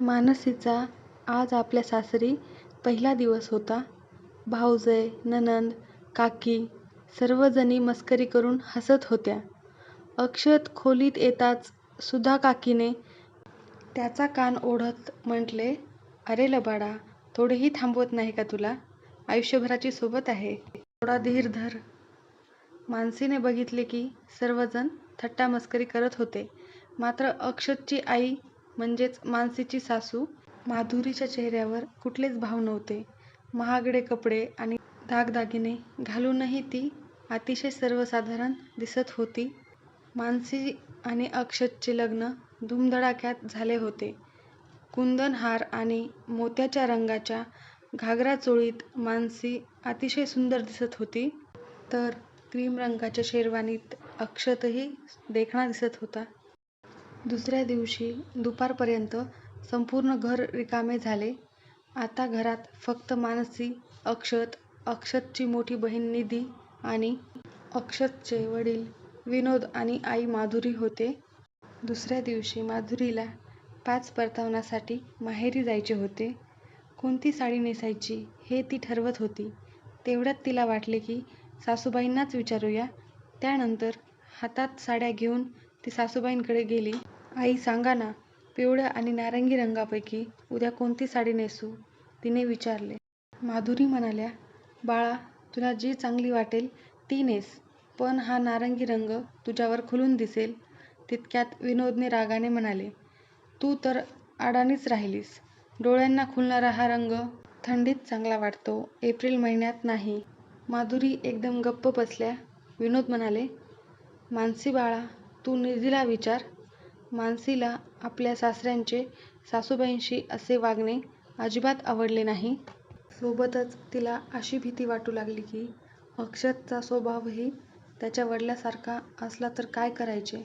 मानसीचा आज आपल्या सासरी पहिला दिवस होता. भावजय, नणंद, काकी सर्वजणी मस्करी करून हसत होत्या. अक्षत खोलीत येताच सुधाकाकीने त्याचा कान ओढत म्हटले, "अरे लबाडा, थोडेही थांबवत नाही का तुला? आयुष्यभराची सोबत आहे. थोडा धीर धर. " मानसीने बघितले की सर्वजण थट्टा मस्करी करत होते. मात्र अक्षतची आई म्हणजेच मानसीची सासू माधुरीच्या चेहऱ्यावर कुठलेच भाव नव्हते. महागडे कपडे आणि दागदागिने घालूनही ती अतिशय सर्वसाधारण दिसत होती. मानसी आणि अक्षतचे लग्न धुमधडाक्यात झाले होते. कुंदन हार आणि मोत्याच्या रंगाच्या घागरा-चोळीत मानसी अतिशय सुंदर दिसत होती. तर क्रीम रंगाच्या शेरवानीत अक्षतही देखणा दिसत होता. दुसऱ्या दिवशी दुपारपर्यंत संपूर्ण घर रिकामे झाले. आता घरात फक्त मानसी, अक्षत, अक्षतची मोठी बहीण निधी आणि अक्षतचे वडील विनोद आणि आई माधुरी होते. दुसऱ्या दिवशी माधुरीला पाच परताव्यासाठी माहेरी जायचे होते. कोणती साडी नेसायची हे ती ठरवत होती. तेवढ्यात तिला वाटले की सासूबाईंनाच विचारूया. त्यानंतर हातात साड्या घेऊन ती सासूबाईंकडे गेली. "आई सांगा ना, पिवळ्या आणि नारंगी रंगापैकी उद्या कोणती साडी नेसू? " तिने विचारले. माधुरी म्हणाल्या, "बाळा, तुला जी चांगली वाटेल ती नेस. पण हा नारंगी रंग तुझ्यावर खुलून दिसेल. " तितक्यात विनोदने रागाने म्हणाले, "तू तर अडाणीच राहिलीस. डोळ्यांना खुलणारा हा रंग थंडीत चांगला वाटतो, एप्रिल महिन्यात नाही. " माधुरी एकदम गप्प बसल्या. विनोद म्हणाले, मानसी बाळा तू निधीला विचार. मानसीला आपल्या सासऱ्यांचे सासूबाईंशी असे वागणे अजिबात आवडले नाही. सोबतच तिला अशी भीती वाटू लागली की अक्षतचा स्वभावही त्याच्या वडिलांसारखा असला तर काय करायचे?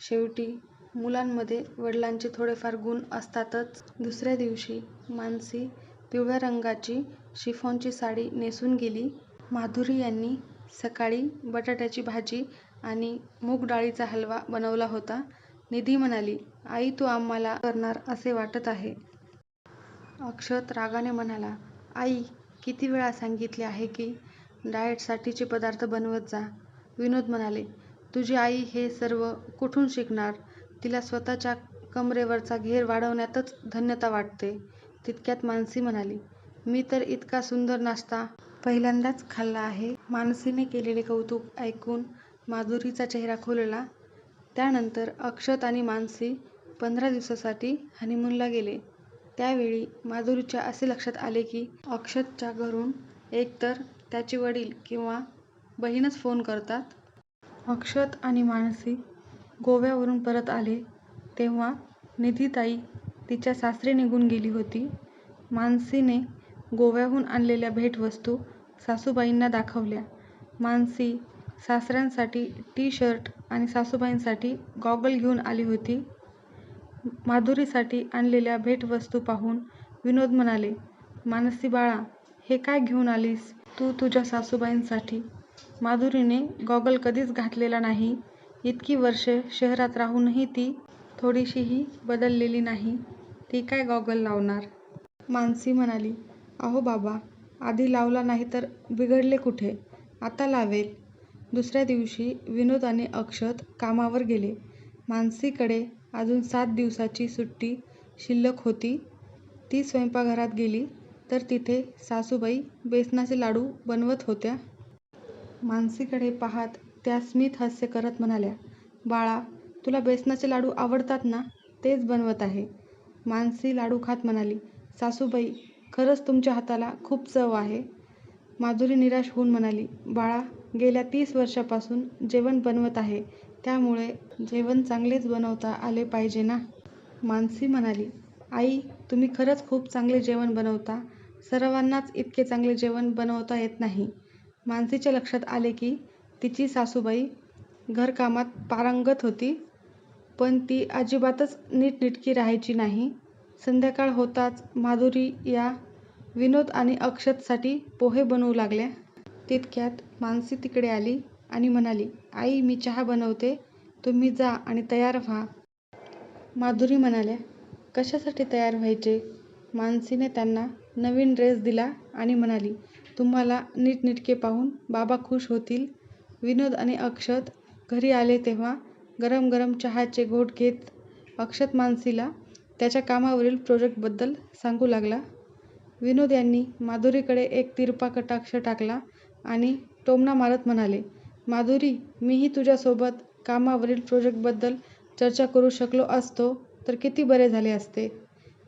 शेवटी मुलांमध्ये वडिलांचे थोडेफार गुण असतातच. " दुसऱ्या दिवशी मानसी पिवळ्या रंगाची शिफॉनची साडी नेसून गेली. माधुरी यांनी सकाळी बटाट्याची भाजी आणि मूग डाळीचा हलवा बनवला होता. निधी म्हणाली, "आई तू आम्हाला करणार असे वाटत आहे. " अक्षत रागाने म्हणाला, "आई, किती वेळा सांगितले आहे की डाएटसाठीचे पदार्थ बनवत जा. " विनोद म्हणाले, "तुझी आई हे सर्व कुठून शिकणार? तिला स्वतःच्या कमरेवरचा घेर वाढवण्यातच धन्यता वाटते. " तितक्यात मानसी म्हणाली, "मी तर इतका सुंदर नाश्ता पहिल्यांदाच खाल्ला आहे. " मानसीने केलेले कौतुक ऐकून माधुरीचा चेहरा खुलला. त्यानंतर अक्षत आणि मानसी पंधरा दिवसांसाठी हनीमूनला गेले. त्यावेळी माधुरीच्या असे लक्षात आले की अक्षतच्या घरून एकतर त्याचे वडील किंवा बहीणच फोन करतात. अक्षत आणि मानसी गोव्यावरून परत आले तेव्हा निधीताई तिच्या सासरी निघून गेली होती. मानसीने गोव्याहून आणलेल्या भेटवस्तू सासूबाईंना दाखवल्या. मानसी सासऱ्यांसाठी टी-शर्ट आणि सासूबाईंसाठी गॉगल घेऊन आली होती. माधुरीसाठी आणलेल्या भेटवस्तू पाहून विनोद म्हणाले, मानसी बाळा हे काय घेऊन आलीस तू तुझ्या सासूबाईंसाठी? " माधुरीने गॉगल कधीच घातलेला नाही. इतकी वर्षे शहरात राहूनही ती थोडीशीही बदललेली नाही. ती काय गॉगल लावणार? मानसी म्हणाली, "अहो बाबा, आधी लावला नाही तर बिघडले कुठे? आता लावेल. " दुसऱ्या दिवशी विनोद आणि अक्षत कामावर गेले. मानसीकडे अजून सात दिवसांची सुट्टी शिल्लक होती. ती स्वयंपाकघरात गेली तर तिथे सासूबाई बेसनाचे लाडू बनवत होत्या. मानसीकडे पाहत त्या स्मित हास्य करत म्हणाल्या, "बाळा, तुला बेसनाचे लाडू आवडतात ना, तेच बनवत आहे. " मानसी लाडू खात म्हणाली, "सासूबाई, खरंच तुमच्या हाताला खूप चव आहे. " माधुरी निराश होऊन म्हणाली, "बाळा, गेल्या तीस वर्षापासून जेवण बनवत आहे त्यामुळे जेवण चांगलेच बनवता आले पाहिजे ना? " मानसी म्हणाली, "आई, तुम्ही खरंच खूप चांगले जेवण बनवता. सर्वांनाच इतके चांगले जेवण बनवता येत नाही. " मानसीच्या लक्षात आले की तिची सासूबाई घरकामात पारंगत होती, पण ती अजिबातच नीटनिटकी राहायची नाही. संध्याकाळ होताच माधुरी या विनोद आणि अक्षतसाठी पोहे बनवू लागल्या. तितक्यात मानसी तिकडे आली आणि म्हणाली, "आई, मी चहा बनवते. तुम्ही जा आणि तयार व्हा. " माधुरी म्हणाल्या, कशासाठी तयार व्हायचे मानसीने त्यांना नवीन ड्रेस दिला आणि म्हणाली तुम्हाला नीटनेटके पाहून बाबा खुश होतील विनोद आणि अक्षत घरी आले तेव्हा गरम गरम चहाचे घोट घेत अक्षत मानसीला त्याच्या कामावरील प्रोजेक्टबद्दल सांगू लागला विनोद यांनी माधुरीकडे एक तिरपा कटाक्ष टाकला आणि टोमणा मारत म्हणाले माधुरी मीही तुझ्यासोबत कामावरील प्रोजेक्टबद्दल चर्चा करू शकलो असतो तर किती बरे झाले असते.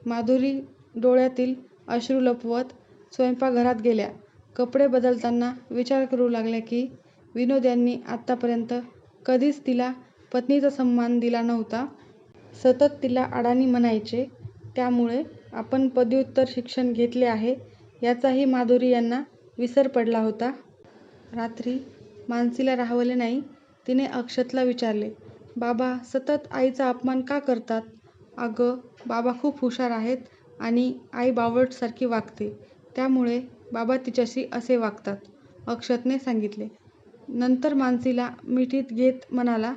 माधुरी डोळ्यातील अश्रू लपवत स्वयंपाकघरात गेल्या. कपडे बदलताना विचार करू लागल्या की विनोद यांनी आत्तापर्यंत कधीच तिला पत्नीचा सन्मान दिला नव्हता. सतत तिला अडाणी म्हणायचे त्यामुळे आपण पदव्युत्तर शिक्षण घेतले आहे याचाही माधुरी यांना विसर पडला होता. रात्री मानसीला राहवले नाही तिने अक्षतला विचारले बाबा सतत आईचा अपमान का करतात? अगं बाबा खूप हुशार आहेत आणि आई बावळटसारखी वागते त्यामुळे बाबा तिच्याशी असे वागतात. अक्षतने सांगितले. नंतर मानसीला मिठीत घेत म्हणाला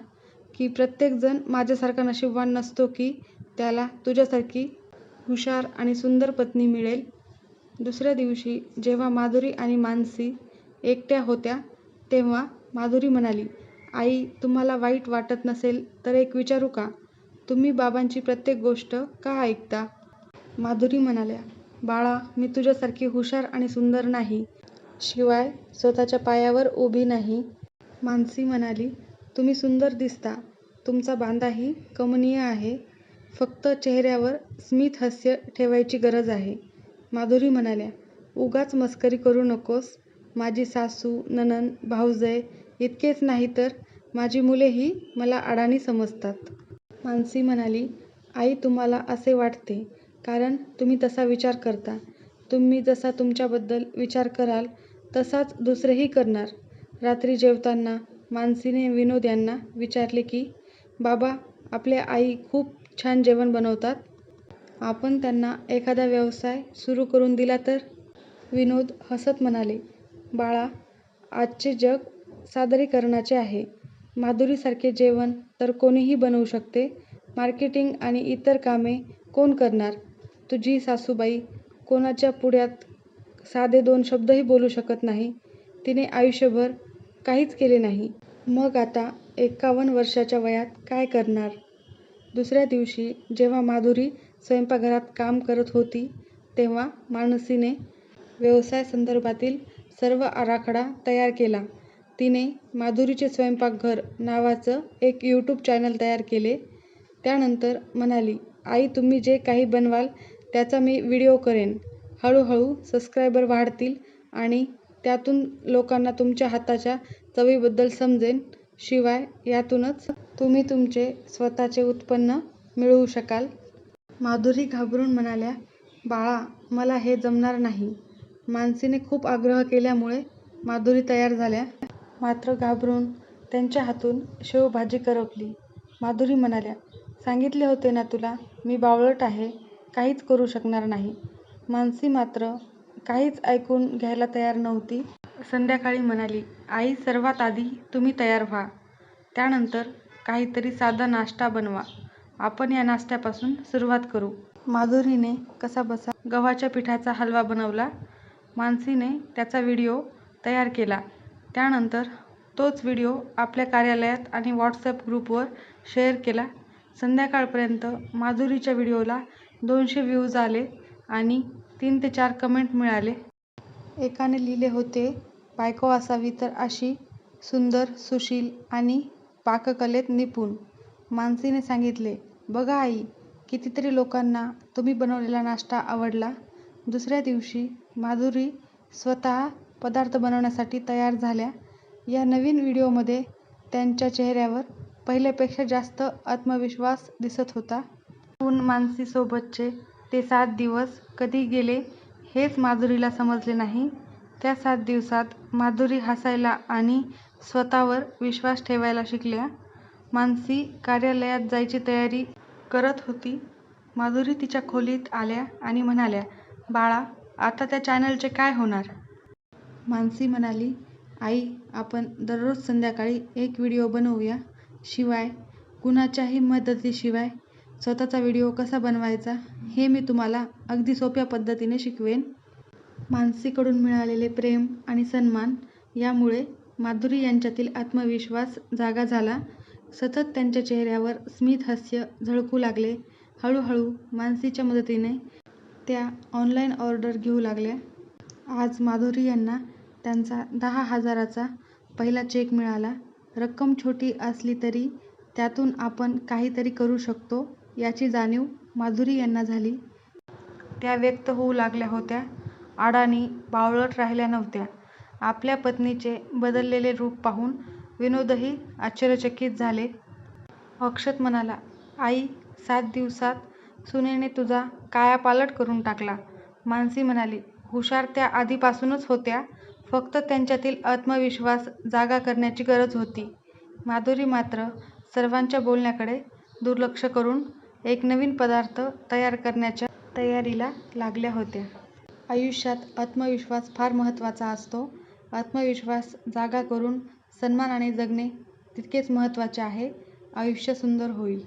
की प्रत्येकजण माझ्यासारखा नशीबवान नसतो की त्याला तुझ्यासारखी हुशार आणि सुंदर पत्नी मिळेल? दुसऱ्या दिवशी जेव्हा माधुरी आणि मानसी एकट्या होत्या तेव्हा माधुरी म्हणाली आई तुम्हाला वाईट वाटत नसेल तर एक विचारू का? तुम्ही बाबांची प्रत्येक गोष्ट का ऐकता? माधुरी म्हणाल्या बाळा मी तुझ्यासारखी हुशार आणि सुंदर नाही. शिवाय स्वतःच्या पायावर उभी नाही. मानसी म्हणाली तुम्ही सुंदर दिसता. तुमचा बांधाही कमनीय आहे. फक्त चेहऱ्यावर स्मितहस्य ठेवायची गरज आहे. माधुरी म्हणाल्या उगाच मस्करी करू नकोस. माझी सासू ननन भाऊजय इतकेच नाही तर माझी मुलेही मला अडाणी समजतात. मानसी म्हणाली आई तुम्हाला असे वाटते कारण तुम्ही तसा विचार करता. तुम्ही जसा तुमच्याबद्दल विचार कराल तसाच दुसरेही करणार. रात्री जेवताना मानसीने विनोद यांना विचारले की बाबा आपल्या आई खूप छान जेवण बनवतात. आपण त्यांना एखादा व्यवसाय सुरू करून दिला तर? विनोद हसत म्हणाले बाळा आजचे जग सादरीकरणाचे आहे. माधुरीसारखे जेवण तर कोणीही बनवू शकते. मार्केटिंग आणि इतर कामे कोण करणार? तुझी सासूबाई कोणाच्या पुढ्यात साधे दोन शब्दही बोलू शकत नाही. तिने आयुष्यभर काहीच केले नाही. मग आता एकावन्न वर्षाच्या वयात काय करणार? दुसऱ्या दिवशी जेव्हा माधुरी स्वयंपाकघरात काम करत होती तेव्हा मानसीने व्यवसायासंदर्भातील सर्व आराखडा तयार केला. तिने माधुरीचे स्वयंपाकघर नावाचं एक यूट्यूब चॅनल तयार केले. त्यानंतर म्हणाली आई तुम्ही जे काही बनवाल त्याचा मी व्हिडिओ करेन. हळूहळू सबस्क्रायबर वाढतील आणि त्यातून लोकांना तुमच्या हाताच्या चवीबद्दल समजेन. शिवाय यातूनच तुम्ही तुमचे स्वतःचे उत्पन्न मिळवू शकाल. माधुरी घाबरून म्हणाल्या बाळा मला हे जमणार नाही मानसीने खूप आग्रह केल्यामुळे माधुरी तयार झाल्या. मात्र घाबरून त्यांच्या हातून शेवभाजी करपली. माधुरी म्हणाल्या सांगितले होते ना तुला मी बावळट आहे काहीच करू शकणार नाही मानसी मात्र काहीच ऐकून घ्यायला तयार नव्हती. संध्याकाळी म्हणाली आई सर्वात आधी तुम्ही तयार व्हा. त्यानंतर काहीतरी साधा नाश्ता बनवा. आपण या नाश्त्यापासून सुरुवात करू. माधुरीने कसाबसा गव्हाच्या पिठाचा हलवा बनवला. मानसीने त्याचा व्हिडिओ तयार केला. त्यानंतर तोच व्हिडिओ आपल्या कार्यालयात आणि व्हॉट्सॲप ग्रुपवर शेअर केला. संध्याकाळपर्यंत माधुरीच्या व्हिडिओला दोनशे व्ह्यूज आले आणि तीन ते चार कमेंट मिळाले. एकाने लिहिले होते बायको असावी तर अशी सुंदर सुशील आणि पाककलेत निपुण. मानसीने सांगितले बघा आई कितीतरी लोकांना तुम्ही बनवलेला नाश्ता आवडला. दुसऱ्या दिवशी माधुरी स्वतः पदार्थ बनवण्यासाठी तयार झाल्या. या नवीन व्हिडिओमध्ये त्यांच्या चेहऱ्यावर पहिल्यापेक्षा जास्त आत्मविश्वास दिसत होता. पण मानसीसोबतचे ते सात दिवस कधी गेले हेच माधुरीला समजले नाही. त्या सात दिवसात माधुरी हसायला आणि स्वतःवर विश्वास ठेवायला शिकल्या. मानसी कार्यालयात जायची तयारी करत होती. माधुरी तिच्या खोलीत आल्या आणि म्हणाल्या बाळा आता त्या चॅनलचे काय होणार? मानसी म्हणाली आई आपण दररोज संध्याकाळी एक व्हिडिओ बनवूया. शिवाय कुणाच्याही मदतीशिवाय स्वतःचा व्हिडिओ कसा बनवायचा हे मी तुम्हाला अगदी सोप्या पद्धतीने शिकवेन. मानसीकडून मिळालेले प्रेम आणि सन्मान यामुळे माधुरी यांच्यातील आत्मविश्वास जागा झाला सतत त्यांच्या चेहऱ्यावर स्मित हास्य झळकू लागले. हळूहळू मानसीच्या मदतीने त्या ऑनलाईन ऑर्डर घेऊ लागल्या. आज माधुरी यांना त्यांचा दहा हजाराचा पहिला चेक मिळाला. रक्कम छोटी असली तरी त्यातून आपण काहीतरी करू शकतो याची जाणीव माधुरी यांना झाली. त्या व्यक्त होऊ लागल्या होत्या. अडाणी बावळट राहिल्या नव्हत्या. आपल्या पत्नीचे बदललेले रूप पाहून विनोदही आश्चर्यचकित झाले. अक्षत म्हणाला आई सात दिवसात सुनेने तुझा कायापालट करून टाकला. मानसी म्हणाली हुशार त्या आधीपासूनच होत्या. फक्त त्यांच्यातील आत्मविश्वास जागा करण्याची गरज होती. माधुरी मात्र सर्वांच्या बोलण्याकडे दुर्लक्ष करून एक नवीन पदार्थ तयार करण्याच्या तयारीला लागल्या होत्या. आयुष्यात आत्मविश्वास फार महत्त्वाचा असतो. आत्मविश्वास जागा करून सन्मानाने जगणे तितकेच महत्त्वाचे आहे. आयुष्य सुंदर होईल.